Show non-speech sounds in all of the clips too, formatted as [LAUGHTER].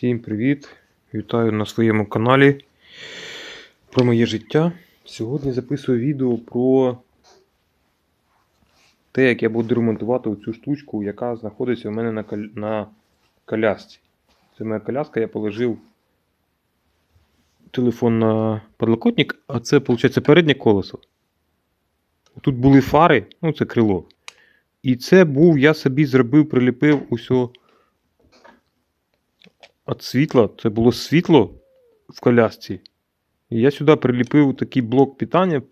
Всім привіт! Вітаю на своєму каналі про моє життя. Сьогодні записую відео про те, як я буду ремонтувати цю штучку, яка знаходиться у мене на, кол... на колясці. Це моя коляска, я положив телефон на подлокотник, а це, виходить, переднє колесо. Тут були фари, ну це крило. І це був, я собі зробив, приліпив усього від світла. Це було світло в колясці. І я сюди приліпив такий блок питання,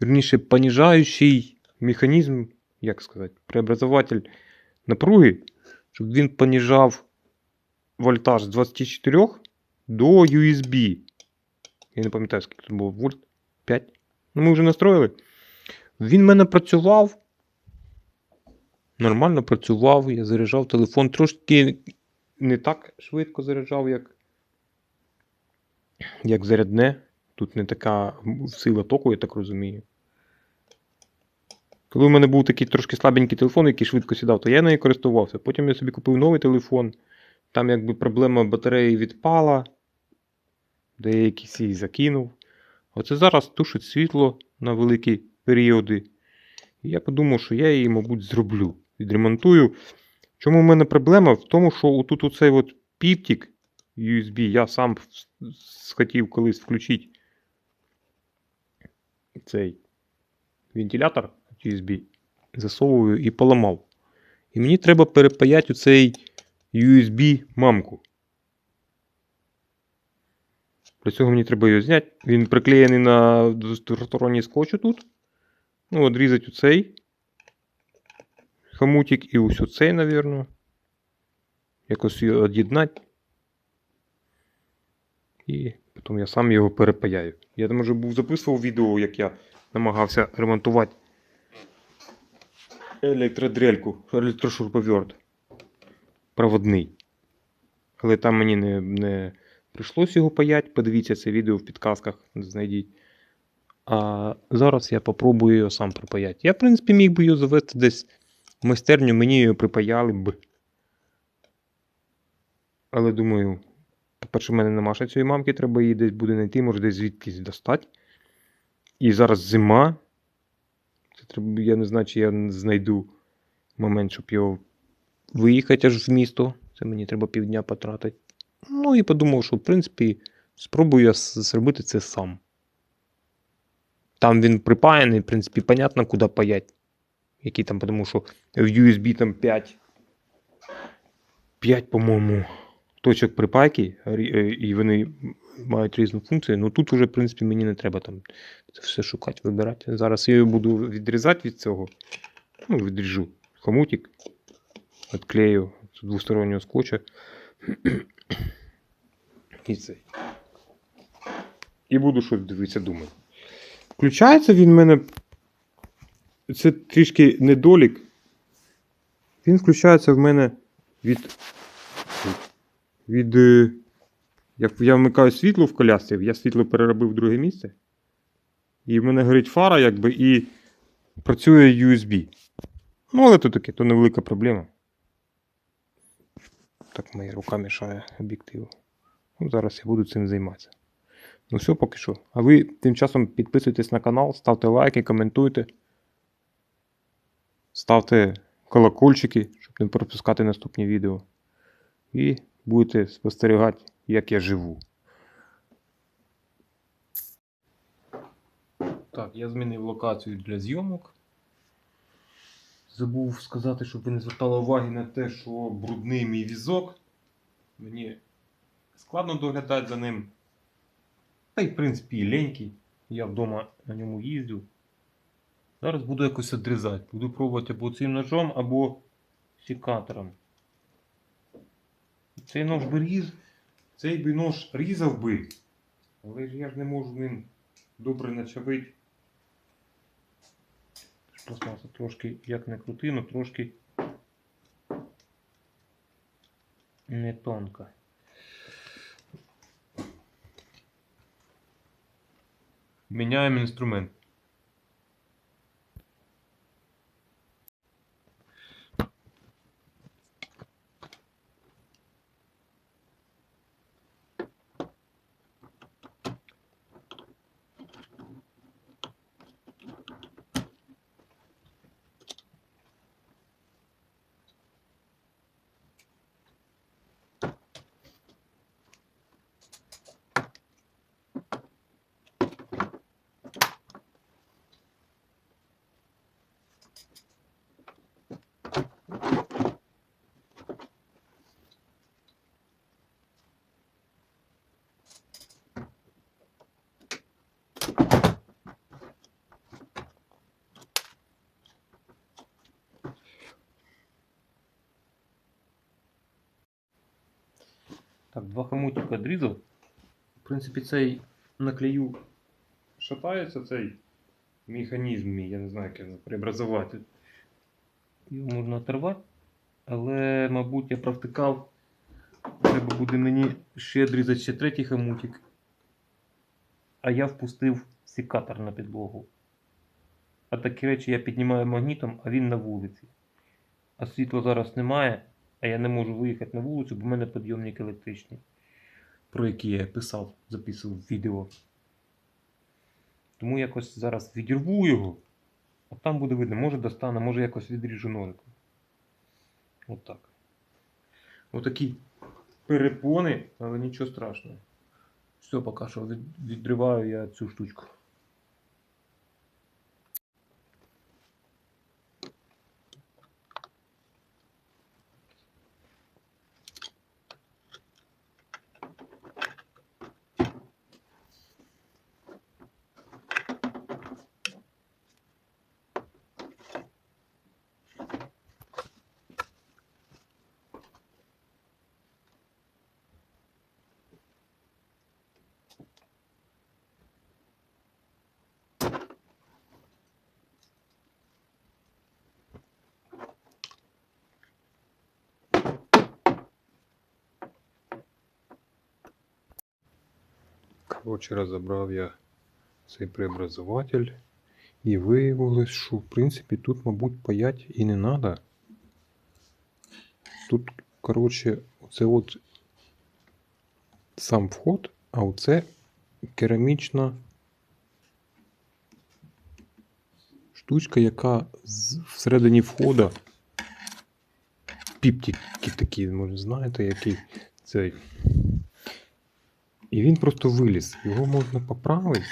верніше, понижаючий механізм, як сказати, преобразователь напруги, щоб він понижав вольтаж з 24 до USB. Я не пам'ятаю, скільки тут було вольт 5. Ну, ми вже настроїли. Він в мене працював. Нормально працював, я заряджав телефон. Трошки не так швидко заряджав, як, як зарядне. Тут не така сила току, я так розумію. Коли у мене був такий трошки слабенький телефон, який швидко сідав, то я нею користувався. Потім я собі купив новий телефон. Там якби проблема батареї відпала. Деякі її закинув. Оце зараз тушить світло на великі періоди. І я подумав, що я її, мабуть, зроблю. Відремонтую. Чому в мене проблема? В тому, що отут оцей от піптик USB, я сам схотів колись включити цей вентилятор USB, засовую і поламав. І мені треба перепаяти у цей USB мамку. Для цього мені треба його зняти. Він приклеєний на двосторонній скотч тут. Ну, одрізати оцей хомутик і ось оцей, напевно. Якось його од'єднати. І потім я сам його перепаяю. Я там вже був записував відео, як я намагався ремонтувати електродрельку, електрошурповерт проводний. Але там мені не, не прийшлось його паяти. Подивіться це відео в підказках, знайдіть. А зараз я попробую його сам припаяти. Я, в принципі, міг би його завести десь майстерню, мені припаяли б. Але думаю, по-перше, в мене нема цієї мамки, треба її десь буде знайти, може десь звідкись достати. І зараз зима. Це треба, Я не знаю, чи я знайду момент, щоб його виїхати аж в місто. Це мені треба півдня потратити. Ну і подумав, що в принципі спробую я зробити це сам. Там він припаяний, в принципі, понятно, куди паять. Який там, тому що в USB там 5. 5, по-моєму, точок припайки, і вони мають різну функцію. Ну тут вже, в принципі, мені не треба там це все шукати, вибирати. Зараз я його буду відрізати від цього. Ну, відріжу хомутик, відклею з двостороннього скотча. [CLEARS THROAT] І цей. І буду щось дивитися, думати. Включається він в мене. Це трішки недолік. Він включається в мене від. Від. е, Як я вмикаю світло в колясці, я світло переробив в друге місце. І в мене горить фара, якби, і працює USB. Ну, але то таке, то невелика проблема. Так, моя рука мішає об'єктиву. Ну, зараз я буду цим займатися. Ну все поки що. А ви тим часом підписуйтесь на канал, ставте лайки, коментуйте. Ставте колокольчики, щоб не пропускати наступні відео. І будете спостерігати, як я живу. Так, я змінив локацію для зйомок. Забув сказати, щоб ви не звертали уваги на те, що брудний мій візок. Мені складно доглядати за ним. Та й, в принципі, ленький. Я вдома на ньому їздю. Зараз буду якось відрізати. Буду пробувати або цим ножом, або секатором. Цей нож би різ, цей би нож різав би. Але ж я ж не можу ним добре начавити. Пластмаса трошки, як не крути, але трошки не тонка. Міняємо інструмент. Так, два хомутика відрізав. В принципі, цей наклею шатається цей механізм мій, я не знаю, як його преобразувати. Його можна оторвати, але, мабуть, я провтикав. Треба буде мені ще відрізати ще третій хомутик. А я впустив секатор на підлогу. А такі речі я піднімаю магнітом, а він на вулиці. А світла зараз немає, а я не можу виїхати на вулицю, бо в мене підйомник електричний, про який я писав, записував відео. Тому якось зараз відірву його, а там буде видно, може достану, може якось відріжу ножиком. Отак. Отакі перепони, але нічого страшного. Все, поки що відриваю я цю штучку. Коротше, розібрав я цей преобразователь. І виявилось, що в принципі тут, мабуть, паять і не треба. Тут, коротше, оце от сам вход, а оце керамічна штучка, яка всередині входа. Піптики такі, може, знаєте, який цей. І він просто виліз. Його можна поправити.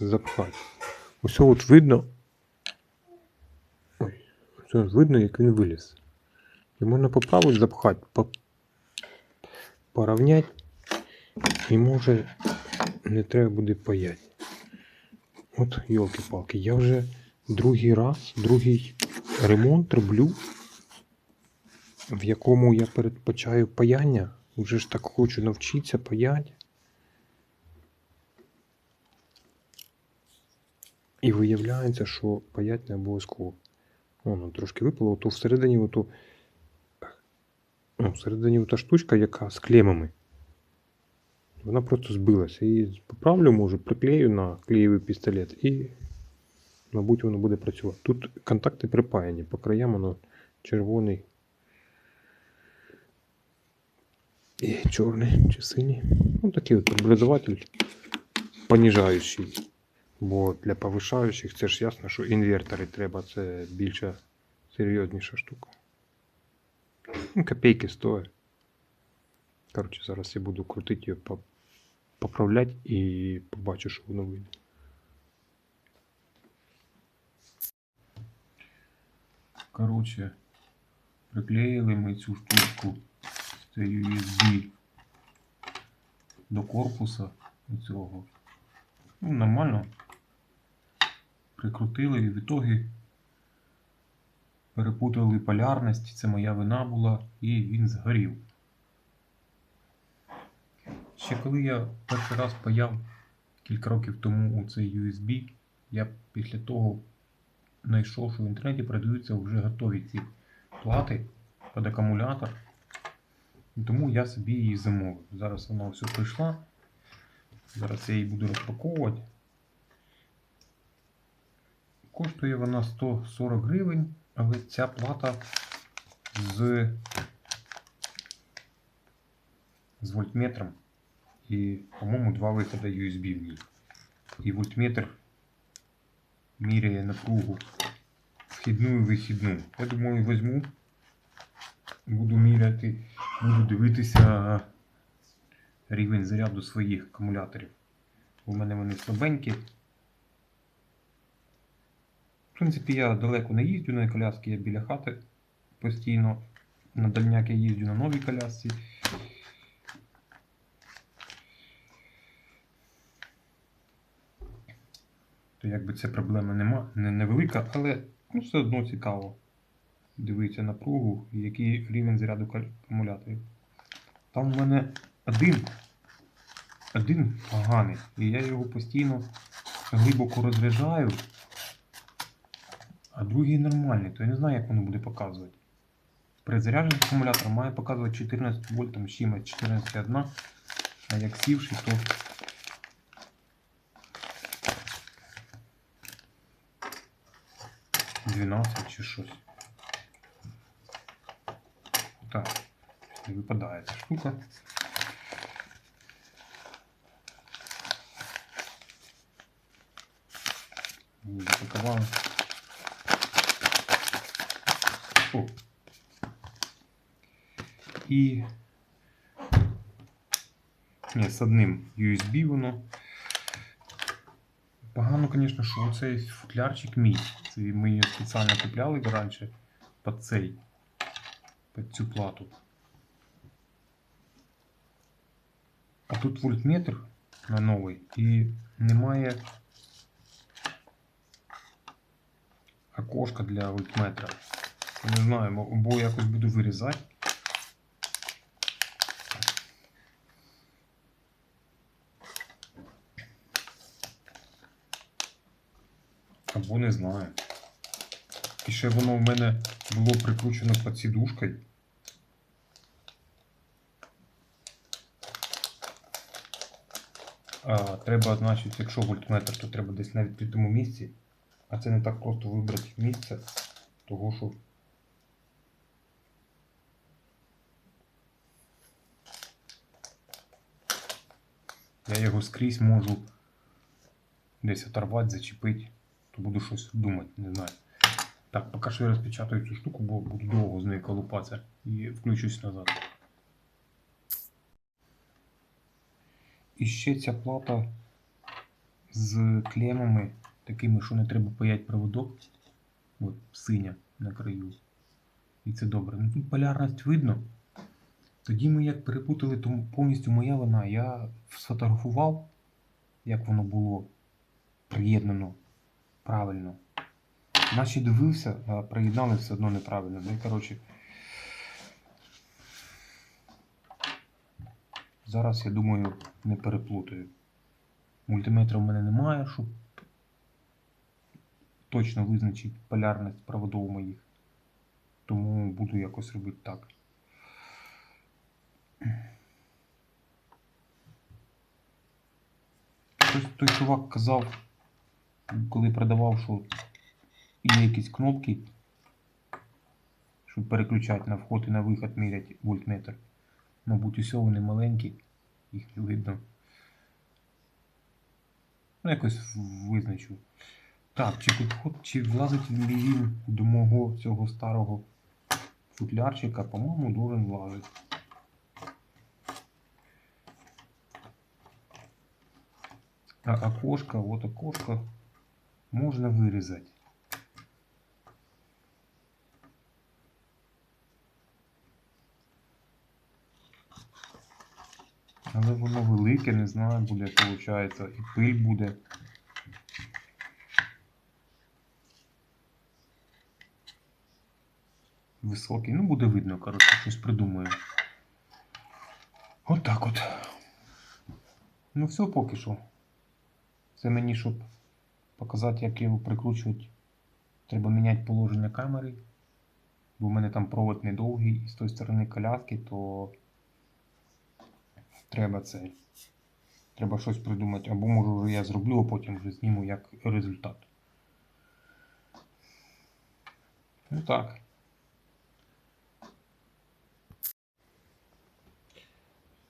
Запхати. Ось от видно. Ой, ось видно, як він виліз. І можна поправити, запхати, по... порівняти. І може не треба буде паяти. От, йолки-палки, я вже другий раз, другий ремонт роблю, в якому я передбачаю паяння. Вже ж так хочу навчитися паять. І виявляється, що паять не обов'язково. Воно трошки випало, то всередині ото, ну, всередині та штучка, яка з клемами. Вона просто збилася. І поправлю, може, приклею на клеєвий пістолет і, мабуть, воно буде працювати. Тут контакти припаяні, по краям воно червоний і чорний чи синій. Ну, такий от преобразователь понижаючий. Бо для повишаючих це ж ясно, що інвертори треба, це більша серйозніша штука. Ну, копійки стоїть. Коротше, зараз я буду крутити по- поправляти і побачу, що воно вийде. Коротше, приклеїли ми цю штучку USB до корпуса цього. Ну, нормально. Прикрутили і в ітогі перепутали полярність, це моя вина була, і він згорів. Ще коли я перший раз паяв кілька років тому у цей USB, я після того знайшов, що в інтернеті продаються вже готові ці плати під акумулятор. Тому я собі її замовив. Зараз вона все прийшла. Зараз я її буду розпаковувати. Коштує вона 140 гривень, але ця плата з, з вольтметром. І, по-моєму, два виходи USB в ній. І вольтметр міряє напругу вхідну і вихідну. Я думаю, візьму, буду міряти, буду дивитися рівень заряду своїх акумуляторів. У мене вони слабенькі. В принципі, я далеко не їздю на коляски, я біля хати постійно. На дальняк я їздю на новій колясці. То якби це проблема нема, не, невелика, але ну, все одно цікаво. Дивиться напругу і який рівень заряду акумуляторів. Там в мене один, один поганий, і я його постійно глибоко розряджаю, а другий нормальний, то я не знаю, як воно буде показувати. Перезаряджений акумулятор має показувати 14 вольт, там чимось 14,1, а як сівший, то Двенадцять чи щось. Так, не випадає ця штука. Запакували. О. І ні, з одним USB воно. Погано, звісно, що цей футлярчик мій. Це ми її спеціально купляли раніше під цей, під цю плату. А тут вольтметр на новий і немає окошка для вольтметра. Я Не знаю, мо- або якось буду вирізати. Або не знаю. І ще воно в мене було прикручено під сідушкою. А, треба, значить, якщо вольтметр, то треба десь на відкритому місці. А це не так просто вибрати місце, того що. Я його скрізь можу десь оторвати, зачепити, то буду щось думати, не знаю. Так, поки що я розпечатаю цю штуку, бо буду довго з нею колупатися і включусь назад. І ще ця плата з клемами, такими, що не треба паяти проводок. От синя на краю. І це добре. Ну тут полярність видно. Тоді ми як перепутали, то повністю моя вина. Я сфотографував, як воно було приєднано правильно. Наче дивився, а приєднали все одно неправильно. Ну коротше. Зараз я думаю, не переплутаю. Мультиметра в мене немає, щоб точно визначити полярність проводов моїх. Тому буду якось робити так. Той чувак казав, коли продавав, що є якісь кнопки, щоб переключати на вход і на виход міряти вольтметр. Мабуть, усе вони маленькі, їх не видно. Ну, якось визначу. Так, чи підход, чи влазить він до мого цього старого футлярчика, по-моєму, должен влазити. А окошко, вот окошко можно вырезать. Але воно велике, не знаю, буде, виходить, і пиль буде. Високий. Ну, буде видно, коротше, щось придумаю. От так от. Ну, все поки що. Це мені, щоб показати, як його прикручувати, треба міняти положення камери. Бо в мене там провод недовгий і з тої сторони коляски, то треба це. Треба щось придумати. Або може вже я зроблю, а потім вже зніму як результат. Ну так.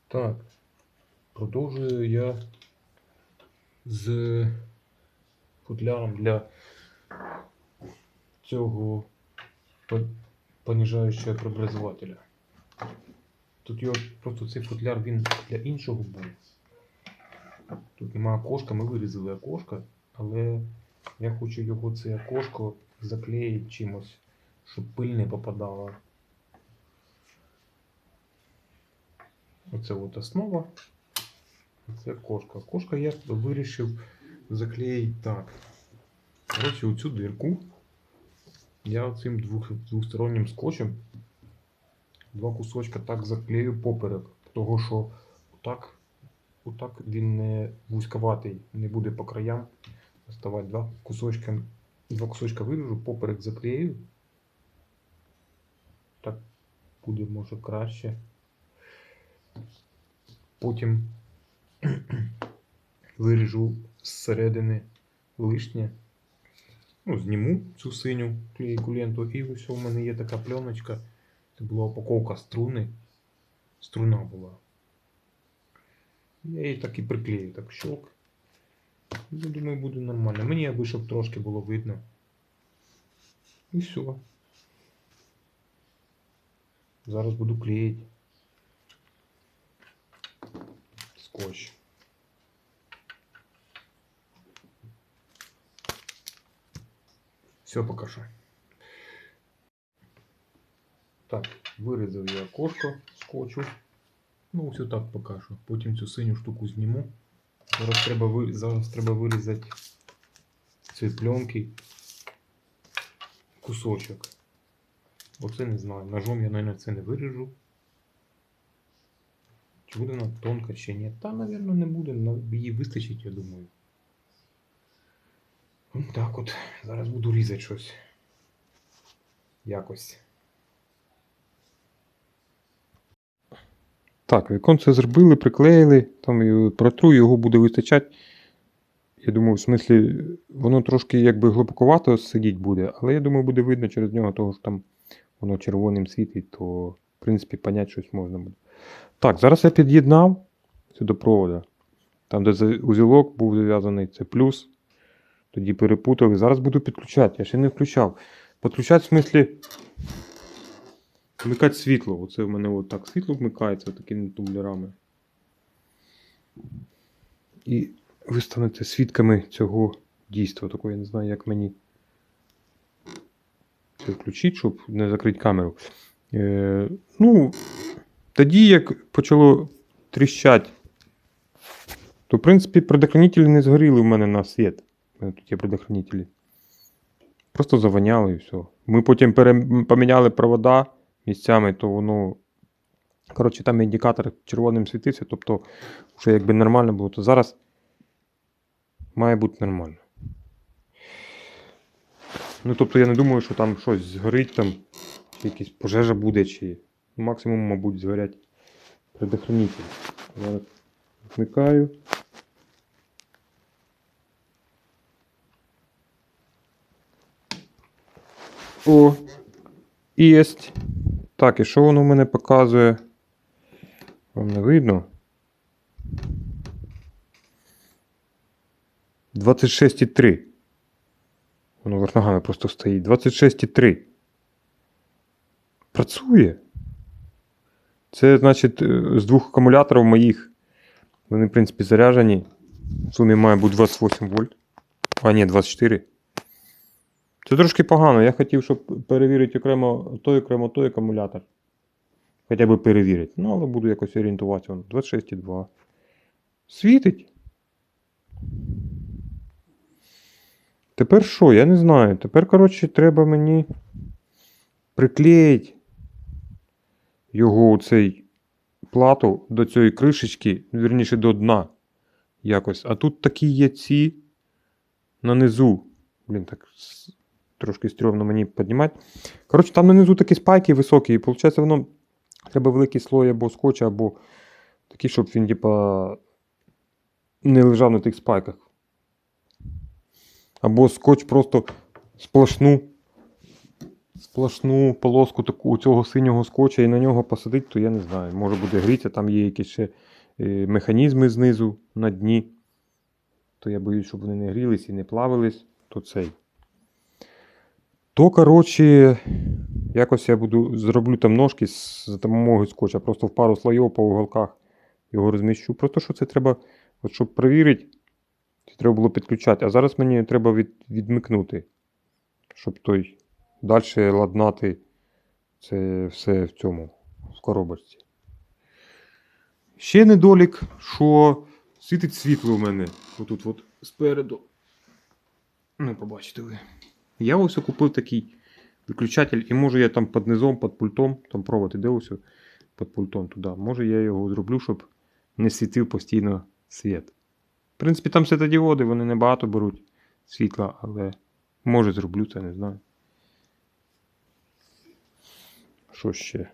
Так. Продовжую я з футляром для цього по- понижаючого преобразователя. Тут його просто цей футляр він для іншого був. Тут немає окошка, ми вирізали окошко, але я хочу його це окошко заклеїти чимось, щоб пиль не попадала. Оце от основа. Це кошка. Кошка я вирішив заклеїти так. Коротше, оцю дирку Я цим двох, двостороннім скотчем два кусочка так заклею поперек, того що отак, отак він не вузьковатий, не буде по краям доставати. Два кусочка, два кусочка виріжу, поперек заклею. Так буде може краще. Потім [CLEARS THROAT] виріжу зсередини лишнє. Ну, зніму цю синю клейку ленту. І ось у мене є така пленочка. Це була упаковка струни. Струна була. Я її так і приклею, так щелк. Я думаю, буде нормально. Мені аби щоб трошки було видно. І все. Зараз буду клеїти. Скотч. Все покажу. Вирізав я окошко скотчу. Ну, ось так покажу. Потім цю синю штуку зніму. Зараз треба. Зараз треба вирізати цієї пленки кусочок. Оце не знаю. Ножом я, мабуть, це не виріжу. Чи буде вона тонка, чи ні? Та, мабуть, не буде. Її вистачить, я думаю. Ось так от. Зараз буду різати щось. Якось. Так, віконце зробили, приклеїли, там і протру, його буде вистачати. Я думаю, в смислі, воно трошки якби глибоковато сидіть буде, але я думаю, буде видно через нього, того що там воно червоним світить, то в принципі понять щось можна буде. Так, зараз я під'єднав це до провода. Там, де узілок був зав'язаний, це плюс. Тоді перепутали. Зараз буду підключати. Я ще не включав. Підключати в смислі. Вмикати світло. Оце в мене от так світло вмикається такими тумблерами. І ви станете свідками цього дійства. Такого я не знаю, як мені це включити, щоб не закрити камеру. Е, ну, тоді, як почало тріщати, то, в принципі, предохранителі не згоріли в мене на світ. Тут є предохранителі. Просто завоняли і все. Ми потім пере... поміняли провода місцями, то воно. Коротше, там індикатор червоним світився, тобто вже якби нормально було, то зараз має бути нормально. Ну, тобто я не думаю, що там щось згорить, там, якась пожежа буде, чи максимум, мабуть, згорять предохранителі. Зараз вмикаю. О, єсть. Так, і що воно в мене показує? Вам не видно? 26,3. Воно верх ногами просто стоїть. 26,3. Працює. Це, значить, е, з двох акумуляторів моїх. Вони, в принципі, заряджені. В сумі має бути 28 вольт. А, ні, 24. Це трошки погано. Я хотів, щоб перевірити окремо той, окремо той акумулятор. Хоча б перевірити. Ну, але буду якось орієнтуватися. 26,2. Світить. Тепер що? Я не знаю. Тепер, коротше, треба мені приклеїти його цей плату до цієї кришечки, вірніше до дна. Якось. А тут такі є ці на низу. Блін, так трошки стрьомно мені піднімати. Коротше, там на низу такі спайки високі, і виходить, воно треба великий слой або скотча, або такий, щоб він, типа, не лежав на тих спайках. Або скотч просто сплошну, сплошну полоску таку цього синього скотча і на нього посадить, то я не знаю. Може буде гріться, там є якісь ще е, механізми знизу на дні. То я боюсь, щоб вони не грілись і не плавились, то цей. То, коротше, якось я буду зроблю там ножки за допомогою скотча, просто в пару слоїв по уголках його розміщу. Просто що це треба, от щоб перевірити, це треба було підключати. А зараз мені треба від, відмикнути, щоб той далі ладнати це все в цьому, в коробочці. Ще недолік, що світить світло у мене отут от спереду. Ну, побачите ви. Я ось купив такий виключатель, і може я там під низом, під пультом, там провод іде ось під пультом туди. Може я його зроблю, щоб не світив постійно світ. В принципі, там світодіоди, вони небагато беруть світла, але може зроблю це, не знаю. Що ще?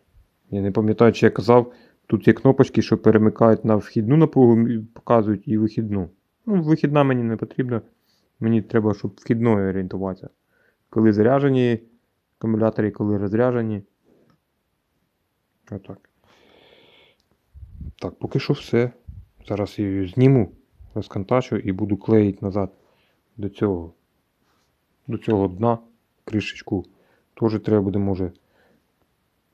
Я не пам'ятаю, чи я казав, тут є кнопочки, що перемикають на вхідну напругу, показують і вихідну. Ну, вихідна мені не потрібна. Мені треба, щоб вхідною орієнтуватися. Коли заряджені акумулятори, коли розряджені. Отак. Так, поки що все. Зараз я її зніму, розконтачу і буду клеїти назад до цього. До цього дна кришечку. Теж треба буде, може,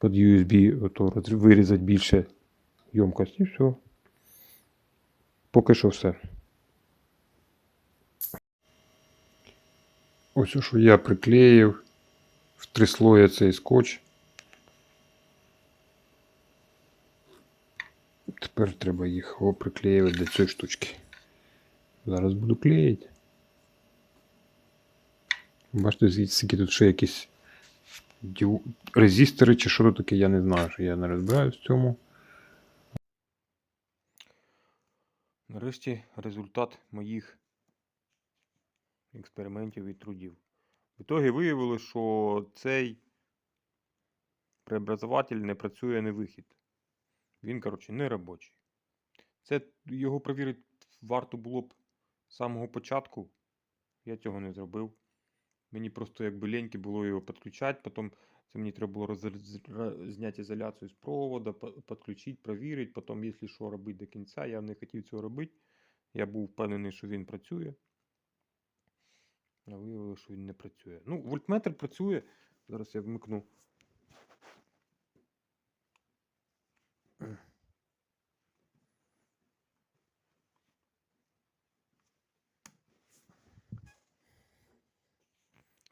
під USB ото вирізати більше ємкость і все. Поки що все. Ось що я приклеїв в слої цей скотч. Тепер треба їх оприклеювати до цієї штучки. Зараз буду клеїти. Бачите, звідси тут ще якісь резистори чи що таке, я не знаю, що я не розбираюсь в цьому. Нарешті результат моїх експериментів і трудів. В ітогі виявилося, що цей преобразователь не працює на вихід. Він, коротше, не робочий. Це його перевірити варто було б з самого початку. Я цього не зробив. Мені просто якби ліньки було його підключати, потім це мені треба було роз... зняти ізоляцію з провода, підключити, провірити, потім, якщо що робити до кінця, я не хотів цього робити. Я був впевнений, що він працює. А виявилося, що він не працює. Ну, вольтметр працює. Зараз я вмикну.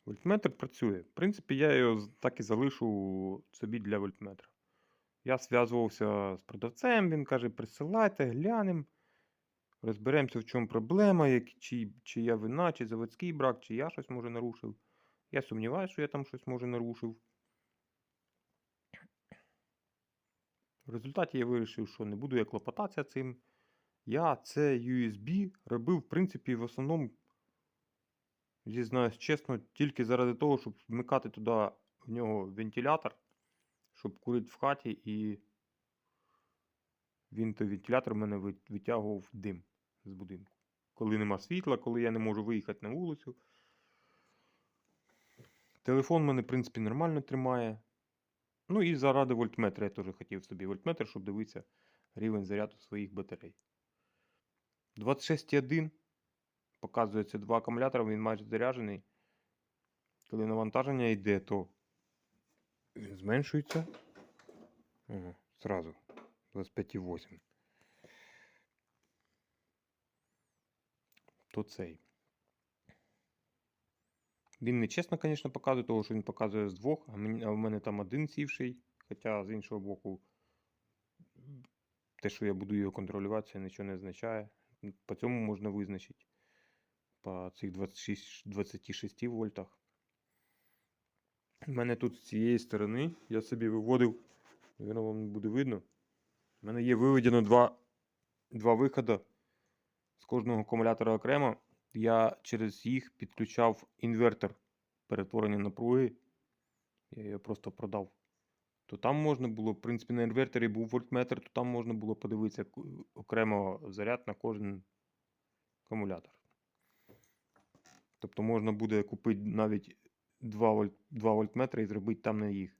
Вольтметр працює. В принципі, я його так і залишу собі для вольтметра. Я зв'язувався з продавцем, він каже: присилайте, глянемо, розберемося, в чому проблема, як, чи, чи я вина, чи заводський брак, чи я щось може нарушив. Я сумніваюся, що я там щось може нарушив. В результаті я вирішив, що не буду я клопотатися цим. Я це USB робив, в принципі, в основному, зізнаюсь чесно, тільки заради того, щоб вмикати туди в нього вентилятор, щоб курити в хаті, і він той вентилятор мене витягував дим з будинку. Коли нема світла, коли я не можу виїхати на вулицю. Телефон мене, в принципі, нормально тримає. Ну і заради вольтметра я теж хотів собі вольтметр, щоб дивитися рівень заряду своїх батарей. 26,1 показується два акумулятора, він майже заряджений. Коли навантаження йде, то він зменшується. Ага, зразу. 25,8. То цей. Він не чесно, звісно, показує, тому що він показує з двох, а, в мене там один сівший. Хоча з іншого боку, те, що я буду його контролювати, це нічого не означає. По цьому можна визначити. По цих 26, 26 вольтах. У мене тут з цієї сторони я собі виводив, Навірно, вам не буде видно. У мене є виведено два, два виходи з кожного акумулятора окремо. Я через їх підключав інвертор перетворення напруги. Я його просто продав. То там можна було, в принципі, на інверторі був вольтметр, то там можна було подивитися окремо заряд на кожен акумулятор. Тобто можна буде купити навіть 2, вольт, 2 вольтметри і зробити там на їх,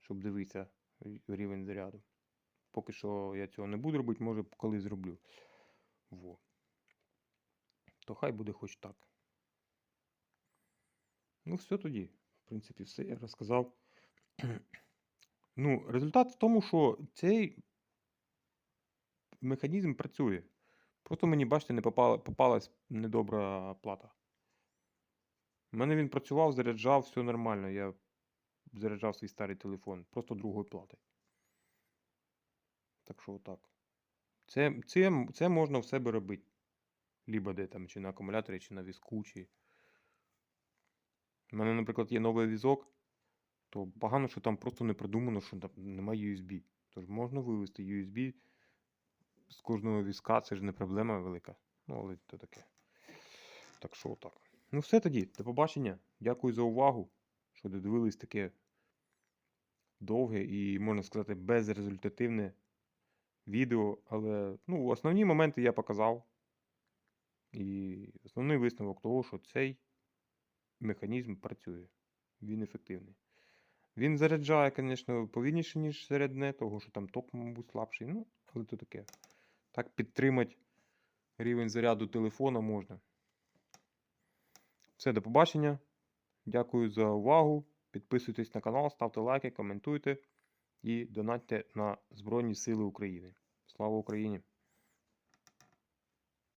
щоб дивитися рівень заряду. Поки що я цього не буду робити, може коли зроблю. Во. То хай буде хоч так. Ну, все тоді. В принципі, все я розказав. [CLEARS THROAT] Ну, результат в тому, що цей механізм працює. Просто мені, бачите, не попала, попалась недобра плата. У мене він працював, заряджав, все нормально. Я заряджав свій старий телефон, просто другою платою. Так що отак. Це, це, це можна в себе робити. Либо де там, чи на акумуляторі, чи на візку, чи. У мене, наприклад, є новий візок. то погано, що там просто не продумано, що там немає USB. Тож можна вивести USB з кожного візка, це ж не проблема велика. Ну, але то таке. Так що отак. Ну, все тоді. До побачення. Дякую за увагу, що додивились таке довге і, можна сказати, безрезультативне відео. Але ну, основні моменти я показав. І основний висновок того, що цей механізм працює. Він ефективний. Він заряджає, звісно, повільніше, ніж середне, того, що там ток, мабуть, слабший. Ну, але то таке. Так підтримати рівень заряду телефона можна. Все, до побачення. Дякую за увагу. Підписуйтесь на канал, ставте лайки, коментуйте і донатьте на Збройні Сили України. Слава Україні!